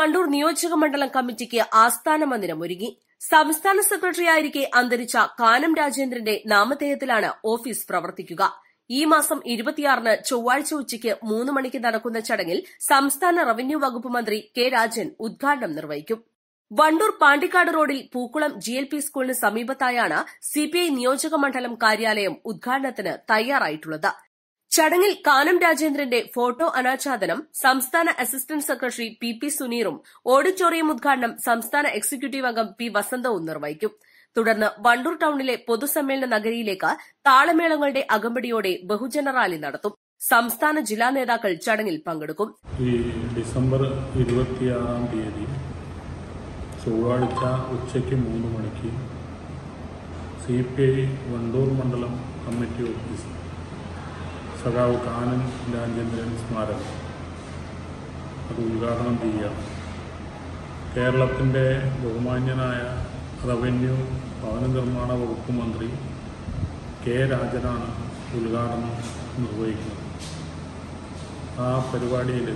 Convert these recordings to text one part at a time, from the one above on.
വണ്ടൂർ നിയോജക മണ്ഡലം കമ്മിറ്റിക്ക് ആസ്ഥാന മന്ദിരം ഒരുങ്ങി സംസ്ഥാന സെക്രട്ടറിയായിരിക്കെ അന്തരിച്ച കാനം രാജേന്ദ്രന്റെ നാമധേയത്തിലാണ് ഓഫീസ് പ്രവർത്തിക്കുക. ഈ മാസം ഇരുപത്തിയാറിന് ചൊവ്വാഴ്ച ഉച്ചയ്ക്ക് മൂന്ന് മണിക്ക് നടക്കുന്ന ചടങ്ങിൽ സംസ്ഥാന റവന്യൂ വകുപ്പ് മന്ത്രി കെ രാജൻ ഉദ്ഘാടനം നിർവഹിക്കും. വണ്ടൂർ പാണ്ടിക്കാട് റോഡിൽ പൂക്കുളം ജി എൽ പി സ്കൂളിന് സമീപത്തായാണ് സിപിഐ നിയോജക മണ്ഡലം കാര്യാലയം ഉദ്ഘാടനത്തിന് തയ്യാറായിട്ടുള്ളത്. ചടങ്ങിൽ കാനം രാജേന്ദ്രന്റെ ഫോട്ടോ അനാച്ഛാദനം സംസ്ഥാന അസിസ്റ്റന്റ് സെക്രട്ടറി പി പി സുനീറും ഓഡിറ്റോറിയം ഉദ്ഘാടനം സംസ്ഥാന എക്സിക്യൂട്ടീവ് അംഗം പി വസന്തവും നിർവഹിക്കും. തുടർന്ന് വണ്ടൂർ ടൌണിലെ പൊതുസമ്മേളന നഗരിയിലേക്ക് താളമേളങ്ങളുടെ അകമ്പടിയോടെ ബഹുജന റാലി നടത്തും. സംസ്ഥാന ജില്ലാ നേതാക്കൾ ചടങ്ങിൽ പങ്കെടുക്കും. ഡിസംബർ ഇരുപത്തിയാറാം തീയതി ചൊവ്വാഴ്ച ഉച്ചയ്ക്ക് മൂന്ന് മണിക്ക് സി പി ഐ വണ്ടൂർ മണ്ഡലം കമ്മിറ്റി ഓഫീസ് സഖാവ് കാനൻ രാജേന്ദ്രൻ സ്മാരകം. അത് ഉദ്ഘാടനം ചെയ്യാം കേരളത്തിന്റെ ബഹുമാന്യനായ റവന്യൂ ഭവന നിർമ്മാണ വകുപ്പ് മന്ത്രി കെ രാജനാണ് ഉദ്ഘാടനം നിർവഹിക്കുന്നത്. ആ പരിപാടിയിൽ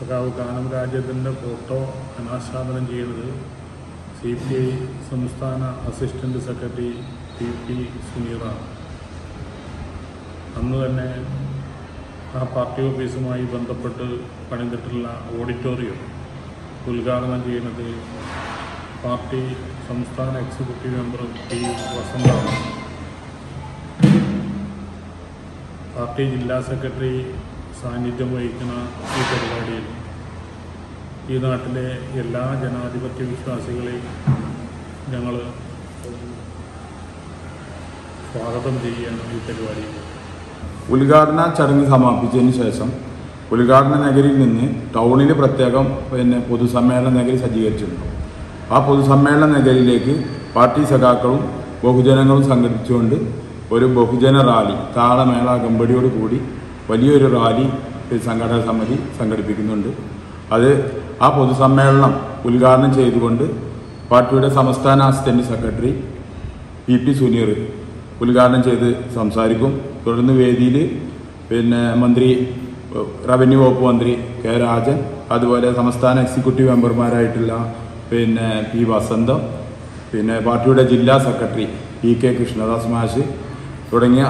സഖാവ് കാനം രാജേന്ദ്രന്റെ ഫോട്ടോ അനാച്ഛാദനം ചെയ്യുന്നത് സി പി ഐ സംസ്ഥാന അസിസ്റ്റന്റ് സെക്രട്ടറി പി പി സുനീറാണ്. അന്ന് തന്നെ ആ പാർട്ടി ഓഫീസുമായി ബന്ധപ്പെട്ട് പണിതിട്ടുള്ള ഓഡിറ്റോറിയം ഉദ്ഘാടനം ചെയ്യുന്നത് പാർട്ടി സംസ്ഥാന എക്സിക്യൂട്ടീവ് മെമ്പർ പി വസന്താണ്. പാർട്ടി ജില്ലാ സെക്രട്ടറി സാന്നിധ്യം വഹിക്കുന്ന ഈ പരിപാടിയിൽ ഈ നാട്ടിലെ എല്ലാ ജനാധിപത്യ വിശ്വാസികളെയും ഞങ്ങൾ സ്വാഗതം ചെയ്യുകയാണ് ഈ പരിപാടിയിൽ. ഉദ്ഘാടന ചടങ്ങ് സമാപിച്ചതിന് ശേഷം ഉദ്ഘാടന നഗരിയിൽ നിന്ന് ടൗണിൽ പ്രത്യേകം പിന്നെ പൊതുസമ്മേളന നഗരി സജ്ജീകരിച്ചിട്ടുണ്ട് ആ പൊതുസമ്മേളന നഗരിയിലേക്ക് പാർട്ടി സഖാക്കളും ബഹുജനങ്ങളും സംഘടിപ്പിച്ചുകൊണ്ട് ഒരു ബഹുജന റാലി താളമേള കമ്പടിയോട് കൂടി വലിയൊരു റാലി സംഘടന സമിതി സംഘടിപ്പിക്കുന്നുണ്ട്. അത് ആ പൊതുസമ്മേളനം ഉദ്ഘാടനം ചെയ്തുകൊണ്ട് പാർട്ടിയുടെ സംസ്ഥാന assistant secretary P P Suneer ഉദ്ഘാടനം ചെയ്ത് സംസാരിക്കും. തുടർന്ന് വേദിയിൽ പിന്നെ മന്ത്രി റവന്യൂ വകുപ്പ് മന്ത്രി കെ രാജൻ അതുപോലെ സംസ്ഥാന എക്സിക്യൂട്ടീവ് മെമ്പർമാരായിട്ടുള്ള പിന്നെ പി വസന്തം പിന്നെ പാർട്ടിയുടെ ജില്ലാ സെക്രട്ടറി പി കെ കൃഷ്ണദാസ് മാഷ് തുടങ്ങിയ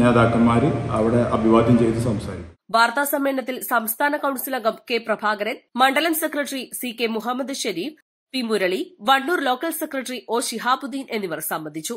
നേതാക്കന്മാർ അവിടെ അഭിവാദ്യം ചെയ്ത് സംസാരിക്കും. വാർത്താ സമ്മേളനത്തിൽ സംസ്ഥാന കൌൺസിൽ അംഗം കെ പ്രഭാകരൻ മണ്ഡലം secretary C K Muhammad Sharif P Murali Wandoor local secretary O Shihabuddin എന്നിവർ സംബന്ധിച്ചു.